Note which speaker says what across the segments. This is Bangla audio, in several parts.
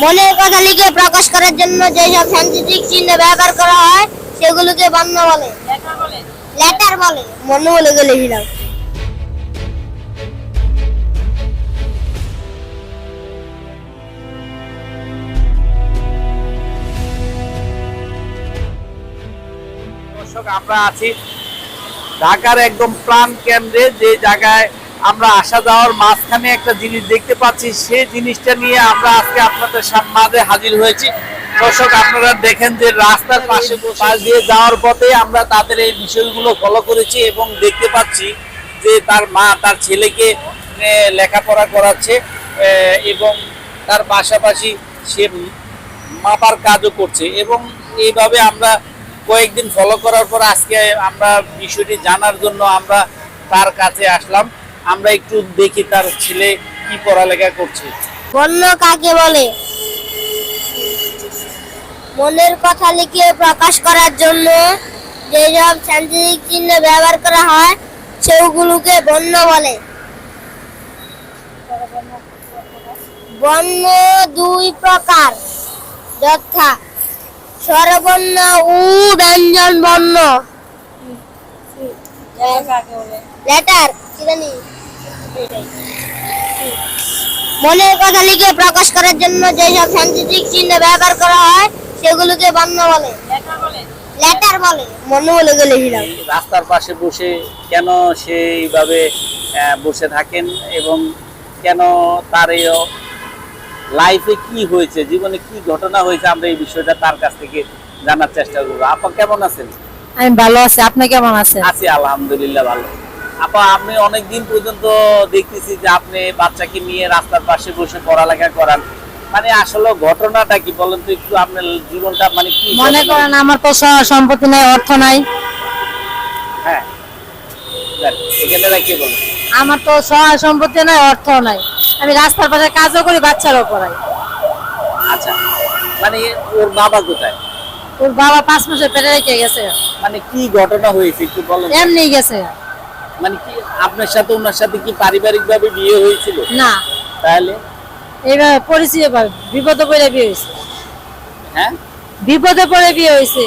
Speaker 1: মনের কথা লিখে প্রকাশ করার জন্য যেসব সাংকেতিক চিহ্ন ব্যবহার করা হয় সেগুলোকে বর্ণ বলে। লেটার বলে। মনে বলে
Speaker 2: দর্শক আমরা আছি ঢাকার একদম প্রাণ কেন্দ্রে যে জায়গায় আমরা আসা যাওয়ার মাঝখানে একটা জিনিস দেখতে পাচ্ছি সেই জিনিসটা নিয়ে আমরা আজকে আপনাদের মাঝে হাজির হয়েছি। দর্শক, আপনারা দেখেন যে রাস্তার পাশে পাশ দিয়ে যাওয়ার পথে আমরা তাদের এই বিষয়গুলো ফলো করেছি এবং দেখতে পাচ্ছি যে তার মা, তার ছেলেকে লেখাপড়া করাচ্ছে এবং তার পাশাপাশি সে মাপার কাজও করছে এবং এইভাবে আমরা কয়েকদিন ফলো করার পর আজকে আমরা বিষয়টি জানার জন্য আমরা তার কাছে আসলাম। আমরা একটু দেখি তার ছেলে কি পড়ালেখা করছে।
Speaker 1: বর্ণ কাকে বলে? মনের কথা লিখে প্রকাশ করার জন্য যেসব সাংকেতিক চিহ্ন ব্যবহার করা হয়, সেগুলোকে বন্য বলে। বন্য দুই প্রকার। যথা স্বরবর্ণ ও ব্যঞ্জন বর্ণ। লেটার মনের কথা লিখে প্রকাশ করার জন্য যেসব সাংকেতিক চিহ্ন ব্যবহার করা হয় সেগুলোকে বর্ণ বলে। লেটার বলে। মনে বলে গেলে
Speaker 2: রাস্তার পাশে বসে কেন সে এইভাবে আহ, বসে থাকেন এবং কেন তার এই লাইফে কি হয়েছে জীবনে কি ঘটনা হয়েছে আমরা এই বিষয়টা তার কাছ থেকে জানার চেষ্টা করব। আপা কেমন আছেন?
Speaker 3: আমি ভালো আছি। আপনি কেমন আছেন?
Speaker 2: আছি আলহামদুলিল্লাহ ভালো। আপা আমি অনেক দিন পর্যন্ত দেখতেছি যে আপনি বাচ্চাকে নিয়ে রাস্তার পাশে বসে পড়ালেখা করান। মানে আসলে ঘটনাটা কি বলেন তো একটু আপনার জীবনটা মানে কি
Speaker 3: মনে করেন আমার তো সম্পত্তি নাই অর্থ নাই।
Speaker 2: হ্যাঁ। এখানে রাখি বলেন।
Speaker 3: আমার তো সহায় সম্পত্তি নাই অর্থ নাই। আমি রাস্তার পাশে কাজও করি বাচ্চারও পড়াই।
Speaker 2: আচ্ছা মানে ওর বাবা কোথায়?
Speaker 3: ওর বাবা পাঁচ মাসে পেটে রেখে গেছে।
Speaker 2: মানে কি ঘটনা হয়েছে একটু বলেন।
Speaker 3: এমনি গেছে।
Speaker 2: মানে কি আপনার সাথে ওনার সাথে কি পারিবারিক ভাবে বিয়ে হয়েছিল?
Speaker 3: না।
Speaker 2: তাহলে?
Speaker 3: এইভাবে পরিচয় বিপদে পড়ে বিয়ে হয়েছে।
Speaker 2: হ্যাঁ?
Speaker 3: বিপদে পড়ে বিয়ে হয়েছে।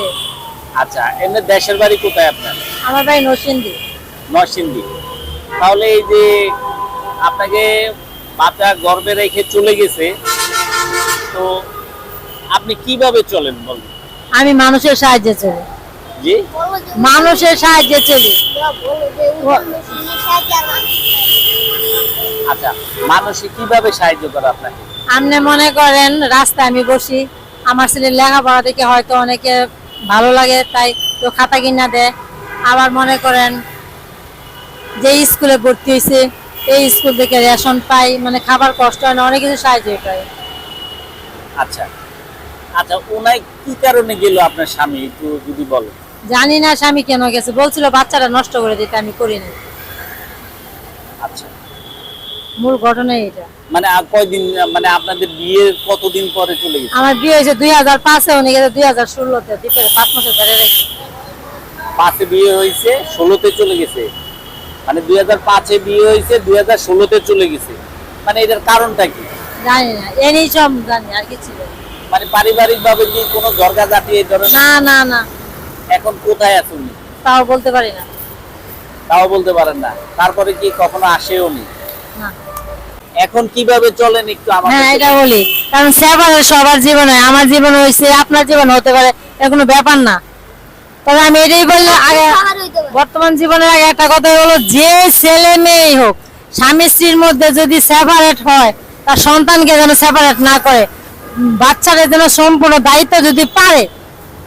Speaker 2: আচ্ছা এমনি দেশের বাড়ি কোথায় আপনার?
Speaker 3: আমার ভাই নরসিংদী।
Speaker 2: নরসিংদী। তাহলে এই যে আপনাকে বাচ্চা গর্বে রেখে চলে গেছে তো আপনি কীভাবে চলেন বলুন?
Speaker 3: আমি মানুষের সাহায্যে চলি। মানুষের সাহায্যে চলি।
Speaker 2: আচ্ছা মানুষে কীভাবে সাহায্য করে আপনাকে?
Speaker 3: আপনি মনে করেন রাস্তায় আমি বসি আমার ছেলের লেখাপড়া দেখে হয়তো অনেকে ভালো লাগে তাই তো খাতা কিনা দেয়। আবার মনে করেন যে স্কুলে ভর্তি হয়েছে এই স্কুল থেকে রেশন পাই মানে খাবার কষ্ট হয় না অনেক কিছু সাহায্য পাই
Speaker 2: আচ্ছা। আচ্ছা ওনাই কি কারণে গেল আপনার স্বামী একটু যদি বলেন?
Speaker 3: জানি না স্বামী কেন গেছে। বলছিল বাচ্চাটা নষ্ট করে দিতে আমি করি না
Speaker 2: আচ্ছা।
Speaker 3: মূল ঘটনা এটা।
Speaker 2: মানে কয়দিন মানে আপনাদের বিয়ের কতদিন পরে চলে গেছে?
Speaker 3: আমার বিয়ে হয়েছে দুই হাজার পাঁচে উনি গেছে দুই হাজার ষোলোতে ভিতরে পাঁচ মাসের ধরে রেখে।
Speaker 2: পাঁচে বিয়ে হয়েছে ষোলোতে চলে গেছে। মানে দুই হাজার পাঁচে বিয়ে হয়েছে দুই হাজার ষোলোতে চলে গেছে। মানে এটার কারণটা কি?
Speaker 3: জানি না এনেই সব জানি আর কিছু জানি না।
Speaker 2: মানে পারিবারিক ভাবে কি কোনো দরকার জাতি এই ধরনের?
Speaker 3: না না না।
Speaker 2: এখন কোথায় আছেন?
Speaker 3: তাও বলতে পারি না।
Speaker 2: তাও বলতে পারেন না। তারপরে কি কখনো আসেও নি?
Speaker 3: না।
Speaker 2: এখন কীভাবে চলেন একটু
Speaker 3: হ্যাঁ এটা বলি। কারণ সেবার সবার জীবনে আমার জীবন হয়েছে আপনার জীবন হতে পারে। এর কোনো ব্যাপার না। তবে আমি এটাই বললাম আগে বর্তমান জীবনের আগে একটা কথা হলো যে ছেলে মেয়েই হোক স্বামী স্ত্রীর মধ্যে যদি সেপারেট হয় তার সন্তানকে যেন সেপারেট না করে উম, বাচ্চাদের যেন সম্পূর্ণ দায়িত্ব যদি পারে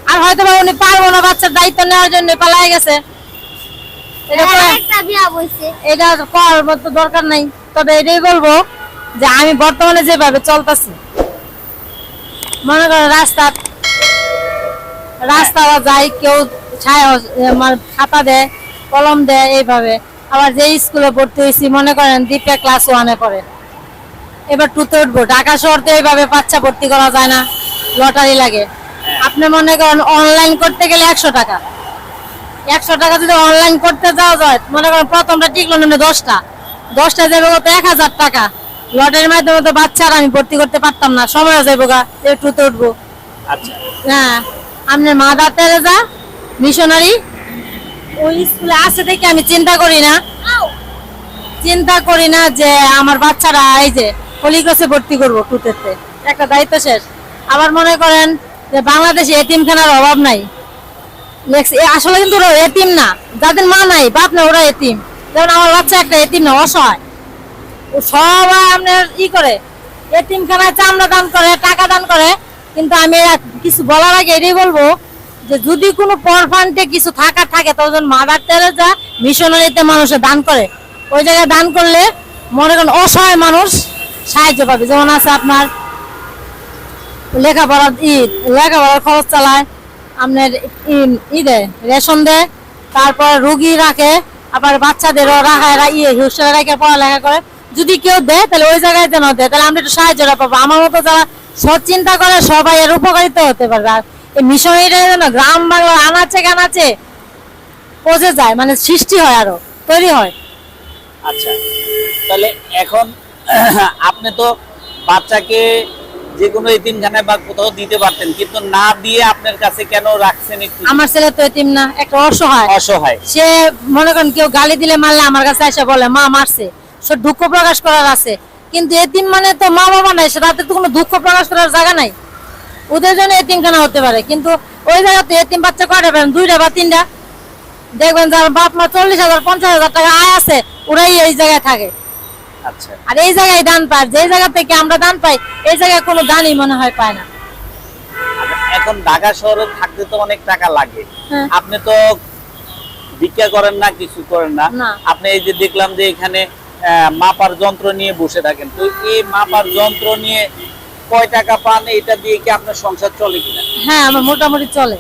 Speaker 3: আর হয়তো বা উনি পারব না বাচ্চার দায়িত্ব নেওয়ার জন্য পালাই গেছে। এটা এটা করার মতো দরকার নাই। তবে এটাই বলব যে আমি বর্তমানে যেভাবে চলতেছি মনে করো রাস্তা রাস্তা যাই কেউ খাতা দেয় কলম দেয় এইভাবে। আবার যে স্কুলে ভর্তি হয়েছি মনে করেন দ্বীপে ক্লাস ওয়ানে পড়ে এবার টুতে উঠবো। ঢাকা শহর তো এইভাবে বাচ্চা ভর্তি করা যায় না লটারি লাগে। আপনি মনে করেন অনলাইন করতে গেলে একশো টাকা। একশো টাকা যদি অনলাইন করতে যাওয়া যায় মনে করেন প্রথমটা টিকলো নেমে দশটা। দশটা যাবে কত এক হাজার টাকা। লটারির মাধ্যমে তো বাচ্চারা আমি ভর্তি করতে পারতাম না সময় যাইবো গা একটু তো উঠবো।
Speaker 2: আচ্ছা।
Speaker 3: হ্যাঁ আপনার মাদার তেরেজা মিশনারি ওই স্কুলে আছে দেখে আমি চিন্তা করি না। চিন্তা করি না যে আমার বাচ্চারা এই যে হলিক্রসে ভর্তি করব টুতেতে একটা দায়িত্ব শেষ। আবার মনে করেন যে বাংলাদেশে এতিমখানার অভাব নাই। আসলে কিন্তু ওরা এতিম না। যাদের মা নাই, বাপ না ওরা এতিম। যেমন আমার বাচ্চা একটা এতিম না, অসহায়। ও সবাই আপনার ই করে। এতিমখানায় চামড়া দান করে, টাকা দান করে। কিন্তু আমি কিছু বলার আগে এটাই বলব যে যদি কোনো পরফান্ডে কিছু থাকার থাকে তখন মাদার তেরেজা মিশনারিতে মানুষে দান করে। ওই জায়গায় দান করলে মনে করেন অসহায় মানুষ সাহায্য পাবে। যেমন আছে আপনার লেখাপড়ার ই, লেখাপড়ার খরচ চালায়, আপনার দেয়, রেশন দেয়, তারপর রুগী রাখে, আবার বাচ্চাদেরও রাখা ইয়ে হোস্টেলে রেখে, পড়ালেখা করে। যদি কেউ দেয়, তাহলে ওই জায়গায় যেন দেয়, তাহলে আমরা একটু সাহায্যটা পাবো। আমার মতো যারা সৎ চিন্তা করে, সবাই এর উপকারিতা হতে পারবে। আর এই মিশনারিটা যেন গ্রাম বাংলা আনাচে কানাচে পচে যায় মানে সৃষ্টি হয় আরও, তৈরি হয়।
Speaker 2: আচ্ছা তাহলে এখন আপনি তো বাচ্চাকে যে কোনো এতিমখানায় বা কোথাও দিতে পারতেন কিন্তু না দিয়ে আপনার কাছে কেন রাখছেন একটু?
Speaker 3: আমার ছেলে তো এতিম না একটা অসহায়।
Speaker 2: অসহায়।
Speaker 3: সে মনে করেন কেউ গালি দিলে মারলে আমার কাছে এসে বলে মা মারছে। সে দুঃখ প্রকাশ করার আছে। কিন্তু এতিম মানে তো মা বাবা নাই সে তাদের তো কোনো দুঃখ প্রকাশ করার জায়গা নাই। ওদের জন্য এতিমখানা হতে পারে কিন্তু ওই জায়গাতে এতিম বাচ্চা কয়টা পারেন দুইটা বা তিনটা? দেখবেন যার বাপ মা চল্লিশ হাজার পঞ্চাশ হাজার টাকা আয় আছে ওরাই এই জায়গায় থাকে। আর এই জায়গায় দান পায় যে জায়গা থেকে আমরা দান পাই এই জায়গায় কোনো দানই মনে হয় পায় না।
Speaker 2: এখন ঢাকা শহরে থাকতে তো অনেক টাকা লাগে।
Speaker 3: হ্যাঁ।
Speaker 2: আপনি তো ভিক্ষা করেন না কিছু করেন না। আপনি এই যে দেখলাম যে এখানে মাপার যন্ত্র নিয়ে বসে থাকেন। তো এই মাপার যন্ত্র নিয়ে কয় টাকা পান এটা দিয়ে কি আপনার সংসার চলে কিনা?
Speaker 3: হ্যাঁ আমার মোটামুটি চলে।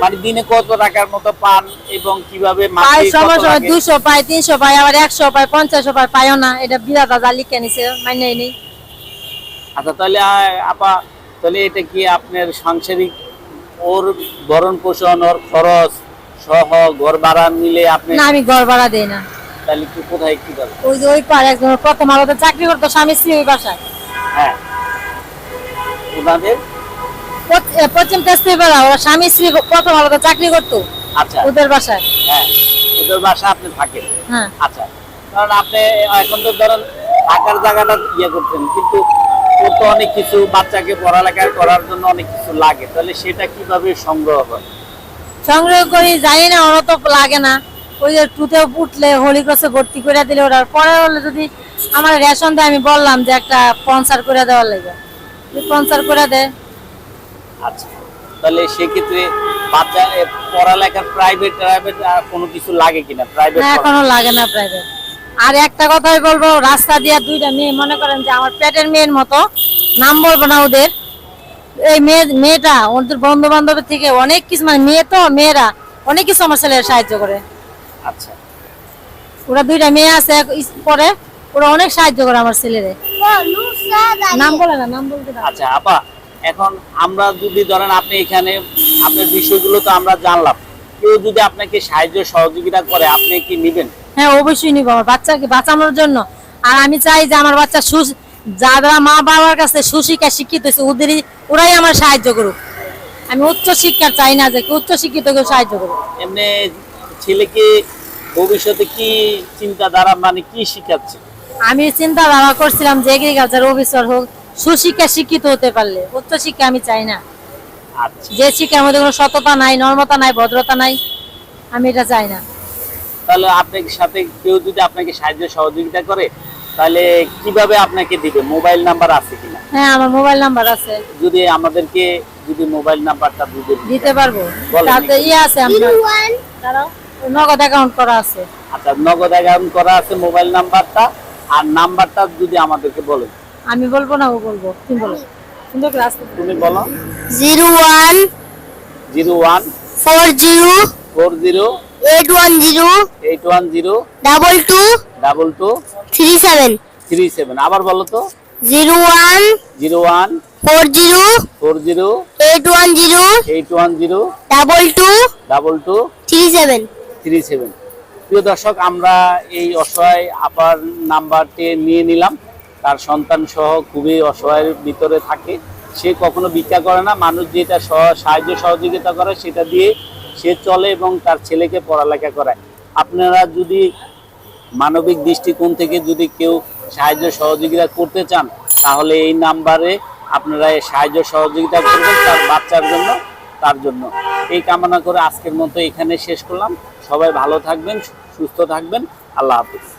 Speaker 2: মানে দিনে কত টাকার মতো পান এবং কীভাবে
Speaker 3: পাই সময় সময় দুশো পাই তিনশো পাই আবার একশো পাই পঞ্চাশও পাই পাইও না। এটা বিরাট যা লিখে নিছে মাইনে নেই।
Speaker 2: আচ্ছা তাহলে আপা তাহলে এটা কি আপনার সাংসারিক ওর ভরণ পোষণ ওর খরচ সহ ঘর ভাড়া মিলে আপনি
Speaker 3: না আমি ঘর ভাড়া দেই না।
Speaker 2: তাহলে কি কোথায় কি করবেন
Speaker 3: ওই যে ওই পার একজন প্রথম আলোতে চাকরি করতো স্বামী স্ত্রী ওই বাসায়।
Speaker 2: হ্যাঁ। ওনাদের
Speaker 3: পশ্চিম তেস্তি বেলা ওরা স্বামী স্ত্রী প্রথম আলোতে চাকরি করতো?
Speaker 2: আচ্ছা।
Speaker 3: ওদের বাসায়।
Speaker 2: হ্যাঁ। ওদের বাসা আপনি থাকেন।
Speaker 3: হ্যাঁ।
Speaker 2: আচ্ছা। কারণ আপনি এখন তো ধরেন থাকার জায়গাটা ইয়ে করছেন কিন্তু ওর তো অনেক কিছু বাচ্চাকে পড়ালেখা করার জন্য অনেক কিছু লাগে। তাহলে সেটা কীভাবে সংগ্রহ হয়
Speaker 3: সংগ্রহ করি জানি না ওরা তো লাগে না। ওই যে টুতে উঠলে হোলি ক্রসে ভর্তি করে দিলে ওরা। পরে হলে যদি আমার রেশন দেয় আমি বললাম যে একটা স্পন্সার করে দেওয়ার লাগে। স্পন্সার করে দেয়
Speaker 2: আচ্ছা তাহলে সেক্ষেত্রে বাচ্চা পড়ালেখার প্রাইভেট প্রাইভেট কোনো কিছু লাগে কিনা? প্রাইভেট
Speaker 3: এখনও লাগে না প্রাইভেট আর একটা কথাই বলব রাস্তা দিয়ে দুইটা মেয়ে মনে করেন যে আমার পেটের মেয়ের মতো নাম বলব না ওদের। এই মেয়ে মেয়েটা ওদের বন্ধু বান্ধবের থেকে অনেক কিছু মানে মেয়ে তো মেয়েরা অনেক কিছু আমার ছেলের সাহায্য করে।
Speaker 2: আচ্ছা।
Speaker 3: ওরা দুইটা মেয়ে আছে পরে ওরা অনেক সাহায্য করে আমার ছেলেরে। নাম বলে না নাম বলতে না
Speaker 2: আচ্ছা আপা এখন আমরা যদি ধরেন আপনি এখানে আপনার বিষয়গুলো তো আমরা জানলাম। কেউ যদি আপনাকে সাহায্য সহযোগিতা করে আপনি কি নেবেন?
Speaker 3: হ্যাঁ অবশ্যই নিবো আমার বাচ্চাকে বাঁচানোর জন্য। আর আমি চাই যে আমার বাচ্চা সু যারা মা বাবার কাছে সুশিক্ষা শিক্ষিত হয়েছে ওদেরই ওরাই আমার সাহায্য করুক। আমি উচ্চ শিক্ষা চাই না যে উচ্চ শিক্ষিত কেউ সাহায্য করুক।
Speaker 2: এমনি ছেলেকে ভবিষ্যতে কি চিন্তাধারা মানে কি শিখাচ্ছে?
Speaker 3: আমি চিন্তা ভাবনা করছিলাম যে এগ্রিকালচার অফিসার হোক সুশিক্ষা শিক্ষিত হতে পারলে উচ্চ শিক্ষা আমি চাই না।
Speaker 2: আচ্ছা।
Speaker 3: যে শিক্ষার মধ্যে কোনো সততা নাই নর্মতা নাই ভদ্রতা নাই আমি এটা চাই না।
Speaker 2: তাহলে আপনার সাথে কেউ যদি আপনাকে সাহায্য সহযোগিতা করে তাহলে কীভাবে আপনাকে দিবে? মোবাইল নাম্বার আছে কিনা?
Speaker 3: হ্যাঁ আমার মোবাইল নাম্বার আছে।
Speaker 2: যদি আমাদেরকে যদি মোবাইল নাম্বারটা দিতে
Speaker 3: দিতে পারব। তাতে
Speaker 2: একটু।
Speaker 3: ইয়ে আছে আপনার দাঁড়াও, নগদ অ্যাকাউন্ট করা আছে।
Speaker 2: আচ্ছা নগদ অ্যাকাউন্ট করা আছে মোবাইল নাম্বারটা আর নাম্বারটা যদি আমাদেরকে বলেন।
Speaker 3: আমি বলব না ও বলব। তুমি বলো। সুন্দর ক্লাস
Speaker 2: তুমি বলো।
Speaker 1: Zero one
Speaker 2: zero one
Speaker 1: four zero
Speaker 2: four zero
Speaker 1: eight one zero
Speaker 2: eight one zero
Speaker 1: double two
Speaker 2: double two
Speaker 1: three seven
Speaker 2: three seven. আবার বলো তো।
Speaker 1: Zero one
Speaker 2: zero one
Speaker 1: four zero
Speaker 2: four zero
Speaker 1: eight one zero
Speaker 2: eight one zero
Speaker 1: double two
Speaker 2: double two
Speaker 1: three seven.
Speaker 2: Three seven. প্রিয় দর্শক আমরা এই অসহায় আপার নাম্বারটি নিয়ে নিলাম। তার সন্তান সহ খুবই অসহায়ের ভিতরে থাকে। সে কখনো ভিক্ষা করে না। মানুষ যেটা সহ- সাহায্য সহযোগিতা করে, সেটা দিয়ে সে চলে এবং তার ছেলেকে পড়ালেখা করায়। আপনারা যদি মানবিক দৃষ্টিকোণ থেকে যদি কেউ সাহায্য সহযোগিতা করতে চান, তাহলে এই নাম্বারে আপনারা সাহায্য সহযোগিতা করবেন তার বাচ্চার জন্য, তার জন্য। এই কামনা করে আজকের মতো এখানে শেষ করলাম। সবাই ভালো থাকবেন, সুস্থ থাকবেন। আল্লাহ হাফিজ।